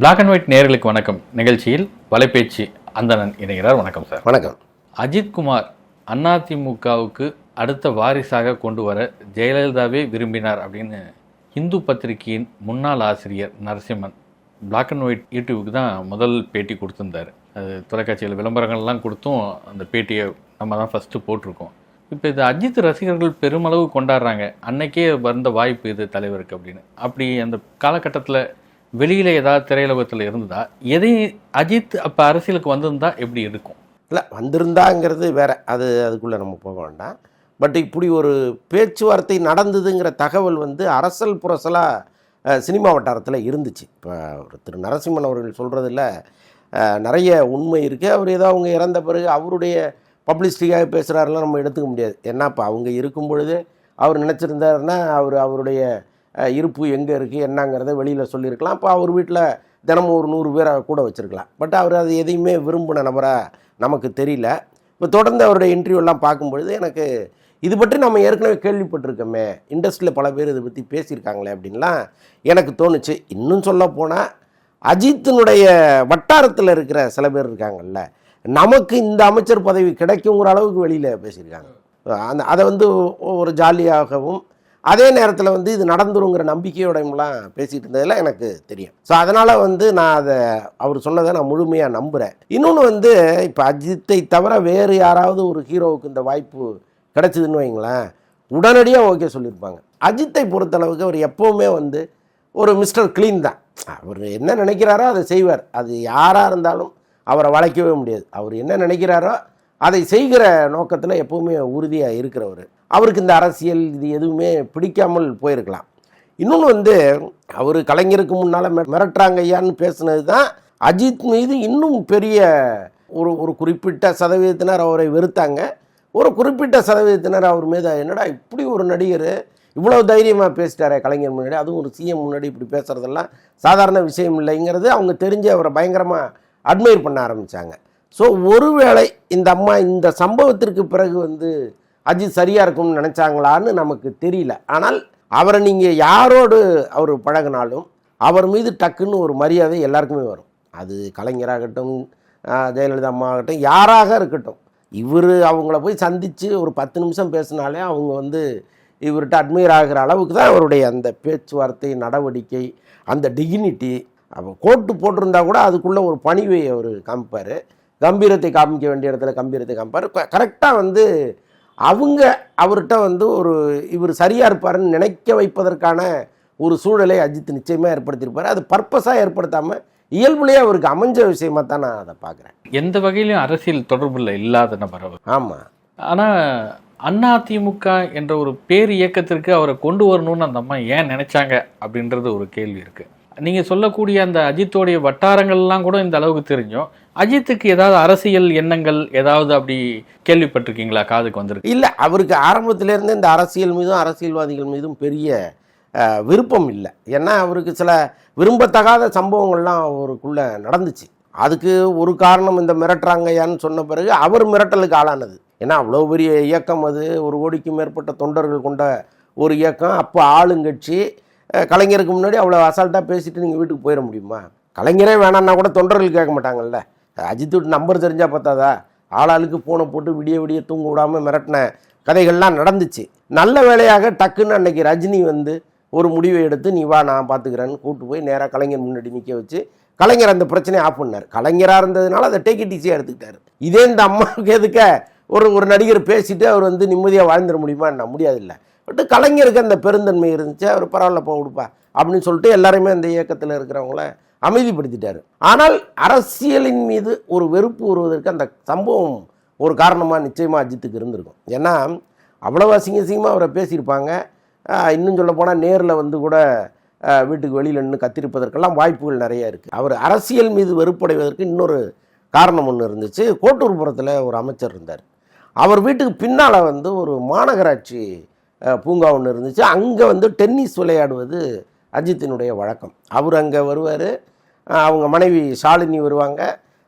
Black and white நேர்களுக்கு வணக்கம். நிகழ்ச்சியில் வலைபேச்சு அந்தணன் இணைகிறார். வணக்கம் சார். வணக்கம். அஜித்குமார் அதிமுகவுக்கு அடுத்த வாரிசாக கொண்டு வர ஜெயலலிதாவே விரும்பினார் அப்படின்னு இந்து பத்திரிகையின் முன்னாள் ஆசிரியர் நரசிம்மன் பிளாக் அண்ட் ஒயிட் யூடியூபுக்கு தான் முதல் பேட்டி கொடுத்துருந்தாரு. அது தொலைக்காட்சியில் விளம்பரங்கள்லாம் கொடுத்தும் அந்த பேட்டியை நம்ம தான் ஃபஸ்ட்டு போட்டிருக்கோம். இப்போ இது அஜித் ரசிகர்கள் பெருமளவு கொண்டாடுறாங்க. அன்னைக்கே வந்த வாய்ப்பு இது தலைவருக்கு அப்படின்னு. அப்படி அந்த காலகட்டத்தில் வெளியில் ஏதாவது திரையுலகத்தில் இருந்ததா? எதையும் அஜித் அப்போ அரசியலுக்கு வந்திருந்தா எப்படி இருக்கும்? இல்லை வந்திருந்தாங்கிறது வேற. அது அதுக்குள்ளே நம்ம போக வேண்டாம். பட் இப்படி ஒரு பேச்சுவார்த்தை நடந்ததுங்கிற தகவல் வந்து அரசல் புரசலாக சினிமா வட்டாரத்தில் இருந்துச்சு. இப்போ ஒரு திரு நரசிம்மன் அவர்கள் சொல்கிறதுல நிறைய உண்மை இருக்குது அவர் ஏதோ அவங்க இறந்த பிறகு அவருடைய பப்ளிசிட்டிக்காக பேசுகிறாருலாம் நம்ம எடுத்துக்க முடியாது. ஏன்னா இப்போ அவங்க இருக்கும் பொழுது அவர் நினச்சிருந்தாருன்னா அவர் அவருடைய இருப்பு எங்கே இருக்குது என்னங்கிறத வெளியில் சொல்லியிருக்கலாம். இப்போ அவர் வீட்டில் தினமும் ஒரு நூறு பேரை கூட வச்சுருக்கலாம். பட் அவர் அது எதையுமே விரும்பின நபராக நமக்கு தெரியல. இப்போ தொடர்ந்து அவருடைய இன்டர்வியூலாம் பார்க்கும்பொழுது எனக்கு இது பற்றி நம்ம ஏற்கனவே கேள்விப்பட்டிருக்கோமே. இண்டஸ்ட்ரியில் பல பேர் இதை பற்றி பேசியிருக்காங்களே அப்படின்லாம் எனக்கு தோணுச்சு. இன்னும் சொல்ல போனால் அஜித்தினுடைய வட்டாரத்தில் இருக்கிற சில பேர் இருக்காங்கல்ல நமக்கு இந்த அமைச்சர் பதவி கிடைக்குங்கிற அளவுக்கு வெளியில் பேசியிருக்காங்க. அந்த அதை வந்து ஒரு ஜாலியாகவும் அதே நேரத்தில் வந்து இது நடந்துருங்கிற நம்பிக்கையோடையும்லாம் பேசிகிட்டு இருந்ததெல்லாம் எனக்கு தெரியும். ஸோ அதனால் வந்து நான் அதை அவர் சொன்னதை நான் முழுமையாக நம்புகிறேன் இன்னொன்று வந்து இப்போ அஜித்தை தவிர வேறு யாராவது ஒரு ஹீரோவுக்கு இந்த வாய்ப்பு கிடச்சிதுன்னு வைங்களேன் உடனடியாக ஓகே சொல்லியிருப்பாங்க அஜித்தை பொறுத்தளவுக்கு அவர் எப்போவுமே வந்து ஒரு மிஸ்டர் க்ளீன் தான். அவர் என்ன நினைக்கிறாரோ அதை செய்வார். அது யாராக இருந்தாலும் அவரை வளைக்கவே முடியாது. அவர் என்ன நினைக்கிறாரோ அதை செய்கிற நோக்கத்தில் எப்போவுமே உறுதியாக இருக்கிறவர். அவருக்கு இந்த அரசியல் இது எதுவுமே பிடிக்காமல் போயிருக்கலாம். இன்னொன்று வந்து அவர் கலைஞருக்கு முன்னால் மிரட்டுறாங்க ஐயான்னு பேசுனது தான் அஜித் மீது இன்னும் பெரிய ஒரு ஒரு குறிப்பிட்ட சதவீதத்தினர் அவரை வெறுத்தாங்க. ஒரு குறிப்பிட்ட சதவீதத்தினர் அவர் மீது என்னடா இப்படி ஒரு நடிகர்? இவ்வளோ தைரியமாக பேசிட்டாரே கலைஞர் முன்னாடி. அதுவும் ஒரு சிஎம் முன்னாடி இப்படி பேசுகிறதெல்லாம் சாதாரண விஷயம் இல்லைங்கிறது அவங்க தெரிஞ்சு அவரை பயங்கரமாக அட்மையர் பண்ண ஆரம்பித்தாங்க ஸோ ஒருவேளை இந்த அம்மா இந்த சம்பவத்திற்கு பிறகு வந்து அஜித் சரியாக இருக்கும்னு நினச்சாங்களான்னு நமக்கு தெரியல. ஆனால் அவரை நீங்கள் யாரோடு அவர் பழகினாலும் அவர் மீது டக்குன்னு ஒரு மரியாதை எல்லாருக்குமே வரும். அது கலைஞராகட்டும் ஜெயலலிதா அம்மா ஆகட்டும் யாராக இருக்கட்டும். இவர் அவங்கள போய் சந்தித்து ஒரு பத்து நிமிஷம் பேசினாலே அவங்க வந்து இவர்கிட்ட அட்மையர் ஆகிற அளவுக்கு தான் அவருடைய அந்த பேச்சுவார்த்தை நடவடிக்கை அந்த டிகினிட்டி அவன் கோட்டு போட்டிருந்தா கூட அதுக்குள்ளே ஒரு பணிவை அவர் காமிப்பார். கம்பீரத்தை காமிக்க வேண்டிய இடத்துல கம்பீரத்தை காமிப்பார். கரெக்டாக வந்து அவங்க அவர்கிட்ட வந்து ஒரு இவர் சரியாக இருப்பாருன்னு நினைக்க வைப்பதற்கான ஒரு சூழலை அஜித் நிச்சயமாக ஏற்படுத்தியிருப்பார். அது பர்பஸாக ஏற்படுத்தாமல் இயல்புலேயே அவருக்கு அமைஞ்ச விஷயமா தான் நான் அதை பார்க்குறேன். எந்த வகையிலும் அரசியல் தொடர்பில் இல்லாத நபர் அவர். ஆமாம் ஆனால் அதிமுக என்ற ஒரு பேர் இயக்கத்திற்கு அவரை கொண்டு வரணும்னு அந்த அம்மா ஏன் நினைச்சாங்க அப்படின்றது ஒரு கேள்வி இருக்கு. நீங்கள் சொல்லக்கூடிய அந்த அஜித்தோடைய வட்டாரங்கள்லாம் கூட இந்த அளவுக்கு தெரிஞ்சோம். அஜித்துக்கு ஏதாவது அரசியல் எண்ணங்கள் ஏதாவது அப்படி கேள்விப்பட்டிருக்கீங்களா? காதுக்கு வந்திருக்கு. இல்லை அவருக்கு ஆரம்பத்திலேருந்து இந்த அரசியல் மீதும் அரசியல்வாதிகள் மீதும் பெரிய விருப்பம் இல்லை. ஏன்னா அவருக்கு சில விரும்பத்தகாத சம்பவங்கள்லாம் அவருக்குள்ளே நடந்துச்சு. அதுக்கு ஒரு காரணம் இந்த மிரட்டுறாங்கய்யான்னு சொன்ன பிறகு அவர் மிரட்டலுக்கு ஆளானது. ஏன்னா அவ்வளோ பெரிய இயக்கம் அது. ஒரு கோடிக்கும் மேற்பட்ட தொண்டர்கள் கொண்ட ஒரு இயக்கம். அப்போ ஆளுங்கட்சி கலைஞருக்கு முன்னாடி அவ்வளோ அசால்ட்டாக பேசிட்டு நீங்கள் வீட்டுக்கு போயிட முடியுமா? கலைஞரே வேணான்னா கூட தொண்டர்கள் கேட்க மாட்டாங்கல்ல. அஜித் வீட்டு நம்பர் தெரிஞ்சால் பார்த்தாதா ஆளாளுக்கு ஃபோனை போட்டு விடிய விடிய தூங்க விடாமல் மிரட்டின கதைகள்லாம் நடந்துச்சு. நல்ல வேலையாக டக்குன்னு அன்னைக்கு ரஜினி வந்து ஒரு முடிவை எடுத்து நீ வா நான் பார்த்துக்கிறேன்னு கூட்டு போய் நேராக கலைஞர் முன்னாடி நிற்க வச்சு கலைஞர் அந்த பிரச்சனையை ஆஃப் பண்ணார். கலைஞராக இருந்ததுனால அதை டேக் இட் ஈஸியாக எடுத்துக்கிட்டாரு. இதே இந்த அம்மாவுக்கு எதுக்க? ஒரு ஒரு நடிகர் பேசிட்டு அவர் வந்து நிம்மதியாக வாழ்ந்துட முடியுமா என்ன முடியாதில்ல. பட் கலைஞருக்கு அந்த பெருந்தன்மை இருந்துச்சு அவர் பரவாயில்ல போ கொடுப்பா அப்படின்னு சொல்லிட்டு எல்லாருமே அந்த இயக்கத்தில் இருக்கிறவங்கள அமைதிப்படுத்திட்டார். ஆனால் அரசியலின் மீது ஒரு வெறுப்பு வருவதற்கு அந்த சம்பவம் ஒரு காரணமாக நிச்சயமாக அஜித்துக்கு இருந்திருக்கும். ஏன்னா அவ்வளவு அசிங்க அசிங்கமாக அவரை பேசியிருப்பாங்க. இன்னும் சொல்ல போனால் நேரில் வந்து கூட வீட்டுக்கு வெளியில் நின்று கத்திருப்பதற்கெல்லாம் வாய்ப்புகள் நிறைய இருக்குது அவர் அரசியல் மீது வெறுப்படைவதற்கு இன்னொரு காரணம் ஒன்று இருந்துச்சு. கோட்டூர்புரத்தில் ஒரு அமைச்சர் இருந்தார். அவர் வீட்டுக்கு பின்னால் வந்து ஒரு மாநகராட்சி பூங்கா ஒன்று இருந்துச்சு. அங்கே வந்து டென்னிஸ் விளையாடுவது அஜித்தினுடைய வழக்கம். அவர் அங்கே வருவார். அவங்க மனைவி ஷாலினி வருவாங்க.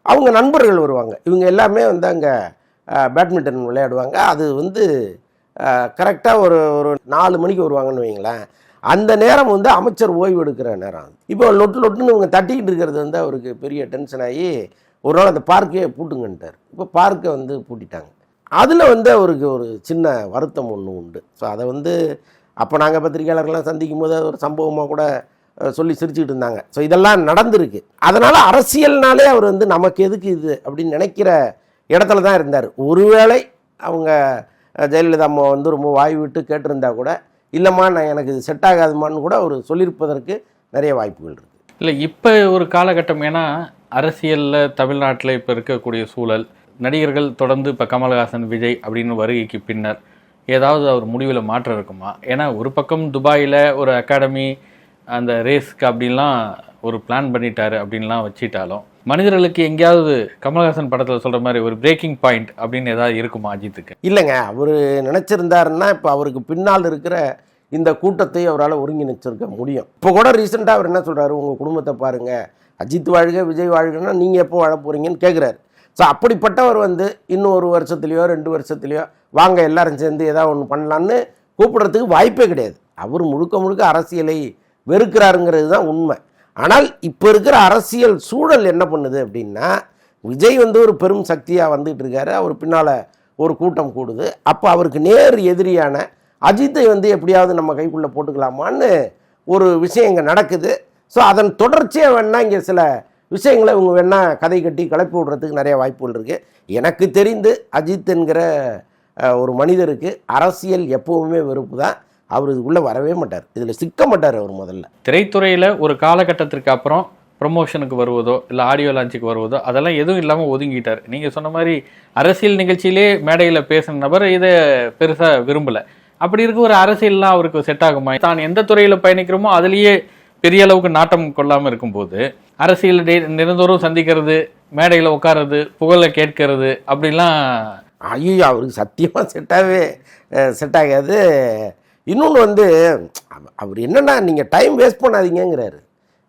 அவங்க நண்பர்கள் வருவாங்க. இவங்க எல்லாமே வந்து அங்கே பேட்மிண்டன் விளையாடுவாங்க. அது வந்து கரெக்டாக ஒரு ஒரு நாலு மணிக்கு வருவாங்கன்னு வைங்களேன் அந்த நேரம் வந்து அமைச்சர் ஓய்வு எடுக்கிற நேரம். இப்போ லொட்டு லொட்டுன்னு இவங்க தட்டிக்கிட்டு இருக்கிறது வந்து அவருக்கு பெரிய டென்ஷன் ஆகி ஒரு நாள் அந்த பார்க்கே பூட்டுங்கன்ட்டார். இப்போ பார்க்கை வந்து பூட்டிட்டாங்க. அதில் வந்து அவருக்கு ஒரு சின்ன வருத்தம் ஒன்று உண்டு. ஸோ அதை வந்து அப்போ நாங்கள் பத்திரிகையாளர்கள்லாம் சந்திக்கும் போது அது ஒரு சம்பவமாக கூட சொல்லி சிரிச்சுக்கிட்டு இருந்தாங்க. ஸோ இதெல்லாம் நடந்திருக்கு. அதனால் அரசியல்னாலே அவர் வந்து நமக்கு எதுக்கு இது அப்படின்னு நினைக்கிற இடத்துல தான் இருந்தார். ஒருவேளை அவங்க ஜெயலலிதா அம்மா வந்து ரொம்ப வாய் விட்டு கேட்டிருந்தா கூட இல்லைம்மா நான் எனக்கு இது செட் ஆகாதுமான்னு கூட அவர் சொல்லியிருப்பதற்கு நிறைய வாய்ப்புகள் இருக்குது இல்லை இப்போ ஒரு காலகட்டம் ஏன்னா அரசியலில் தமிழ்நாட்டில் இப்போ இருக்கக்கூடிய சூழல் நடிகர்கள் தொடர்ந்து இப்போ கமல்ஹாசன் விஜய் அப்படின்னு வருகைக்கு பின்னர் ஏதாவது அவர் முடிவில் மாற்றம் இருக்குமா? ஏன்னா ஒரு பக்கம் துபாயில் ஒரு அகாடமி அந்த ரேஸ்க்கு அப்படின்லாம் ஒரு பிளான் பண்ணிட்டாரு அப்படின்லாம் வச்சிட்டாலும் மனிதர்களுக்கு எங்கேயாவது கமல்ஹாசன் படத்தில் சொல்கிற மாதிரி ஒரு பிரேக்கிங் பாயிண்ட் அப்படின்னு ஏதாவது இருக்குமா அஜித்துக்கு? இல்லைங்க அவர் நினச்சிருந்தாருன்னா இப்போ அவருக்கு பின்னால் இருக்கிற இந்த கூட்டத்தை அவரால் ஒருங்கிணைச்சிருக்க முடியும். இப்போ கூட ரீசெண்டாக அவர் என்ன சொல்கிறாரு உங்கள் குடும்பத்தை பாருங்கள் அஜித் வாழ்க விஜய் வாழ்கன்னா நீங்கள் எப்போ வாழ போகிறீங்கன்னு கேட்குறாரு ஸோ அப்படிப்பட்டவர் வந்து இன்னும் ஒரு வருஷத்துலையோ ரெண்டு வருஷத்துலையோ வாங்க எல்லாரும் சேர்ந்து ஏதாவது ஒன்று பண்ணலான்னு கூப்பிடுறதுக்கு வாய்ப்பே கிடையாது. அவர் முழுக்க முழுக்க அரசியலை வெறுக்கிறாருங்கிறது தான் உண்மை. ஆனால் இப்போ இருக்கிற அரசியல் சூழல் என்ன பண்ணுது அப்படின்னா விஜய் வந்து ஒரு பெரும் சக்தியாக வந்துகிட்டு இருக்காரு. அவர் பின்னால் ஒரு கூட்டம் கூடுது. அப்போ அவருக்கு நேர் எதிரியான அஜித்தை வந்து எப்படியாவது நம்ம கைக்குள்ளே போட்டுக்கலாமான்னு ஒரு விஷயம் இங்கே நடக்குது. ஸோ அதன் தொடர்ச்சியாக வேணால் இங்கே சில விஷயங்களை இவங்க வேணால் கதை கட்டி கலப்பி விடுறதுக்கு நிறைய வாய்ப்புகள் இருக்குது எனக்கு தெரிந்து அஜித் என்கிற ஒரு மனிதருக்கு அரசியல் எப்போவுமே வெறுப்பு தான். அவர் இதுக்குள்ளே வரவே மாட்டார். இதில் சிக்க மாட்டார் அவர் முதல்ல. திரைத்துறையில் ஒரு காலகட்டத்திற்கு அப்புறம் ப்ரொமோஷனுக்கு வருவதோ இல்லை ஆடியோ லான்ச்சுக்கு வருவதோ அதெல்லாம் எதுவும் இல்லாமல் ஒதுங்கிட்டார். நீங்கள் சொன்ன மாதிரி அரசியல் நிகழ்ச்சியிலே மேடையில் பேசின நபர் இதை பெருசாக விரும்பலை. அப்படி இருக்க ஒரு அரசியல்லாம் அவருக்கு செட் ஆகுமா? தான் எந்த துறையில் பயணிக்கிறோமோ அதுலேயே பெரிய அளவுக்கு நாட்டம் கொள்ளாமல் இருக்கும்போது அரசியல் நிரந்தோறும் சந்திக்கிறது மேடையில் உட்கார்றது புகழை கேட்கறது அப்படிலாம் ஐயோ அவருக்கு சத்தியமாக செட்டாகவே செட் ஆகாது. இன்னொன்று வந்து அவர் என்னென்னா நீங்கள் டைம் வேஸ்ட் பண்ணாதீங்கிறாரு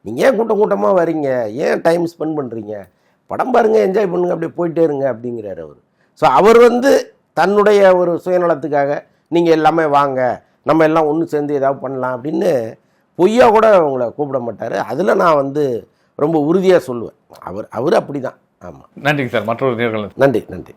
நீங்கள் ஏன் கூட்டம் கூட்டமாக வரீங்க ஏன் டைம் ஸ்பெண்ட் பண்ணுறீங்க படம் பாருங்கள் என்ஜாய் பண்ணுங்க அப்படியே போயிட்டே இருங்க அப்படிங்கிறாரு அவர். ஸோ அவர் வந்து தன்னுடைய ஒரு சுயநலத்துக்காக நீங்கள் எல்லாமே வாங்க நம்ம எல்லாம் ஒன்று சேர்ந்து ஏதாவது பண்ணலாம் அப்படின்னு பொய்யா கூட உங்களை கூப்பிட மாட்டார். அதில் நான் வந்து ரொம்ப உறுதியாக சொல்லுவேன். அவர் அவர் அப்படி தான் ஆமாம் நன்றிங்க சார். மற்றொரு நேர்கள் நன்றி நன்றி.